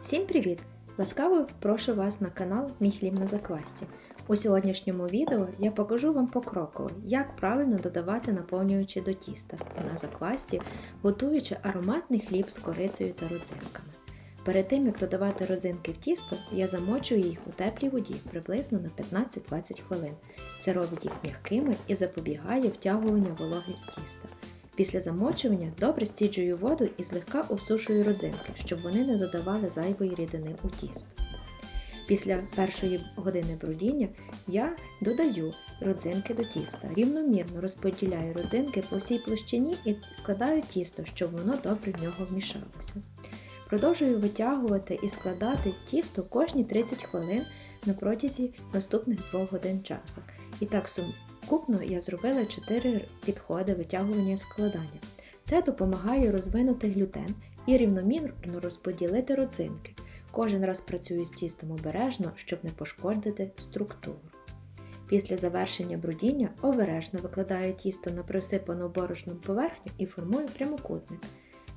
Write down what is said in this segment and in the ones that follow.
Всім привіт! Ласкаво прошу вас на канал Мій хліб на заквасті. У сьогоднішньому відео я покажу вам покроково, як правильно додавати наповнюючи до тіста на заквасті, готуючи ароматний хліб з корицею та родзинками. Перед тим як додавати родзинки в тісто, я замочую їх у теплій воді приблизно на 15-20 хвилин. Це робить їх м'якими і запобігає втягуванню вологи з тіста. Після замочування добре стіджую воду і злегка обсушую родзинки, щоб вони не додавали зайвої рідини у тісто. Після першої години брудіння я додаю родзинки до тіста, рівномірно розподіляю родзинки по всій площині і складаю тісто, щоб воно добре в нього вмішалося. Продовжую витягувати і складати тісто кожні 30 хвилин на протязі наступних 2 годин часу. І так сукупно я зробила 4 підходи витягування складання. Це допомагає розвинути глютен і рівномірно розподілити родзинки. Кожен раз працюю з тістом обережно, щоб не пошкодити структуру. Після завершення брудіння обережно викладаю тісто на присипану борошном поверхню і формую прямокутник.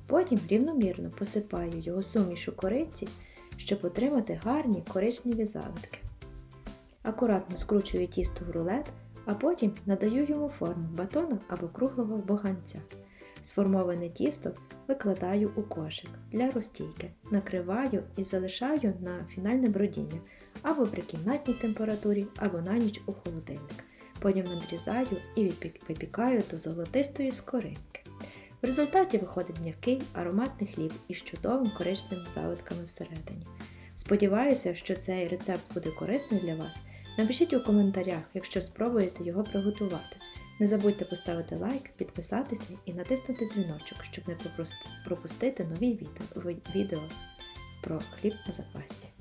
Потім рівномірно посипаю його сумішу кориці, щоб отримати гарні коричневі завитки. Акуратно скручую тісто в рулет, а потім надаю йому форму батона або круглого боганця. Сформоване тісто викладаю у кошик для розтійки, накриваю і залишаю на фінальне бродіння або при кімнатній температурі, або на ніч у холодильник. Потім надрізаю і випікаю до золотистої скоринки. В результаті виходить м'який ароматний хліб із чудовим коричневими завитками всередині. Сподіваюся, що цей рецепт буде корисний для вас. Напишіть у коментарях, якщо спробуєте його приготувати. Не забудьте поставити лайк, підписатися і натиснути дзвіночок, щоб не пропустити нові відео про хліб на заквасті.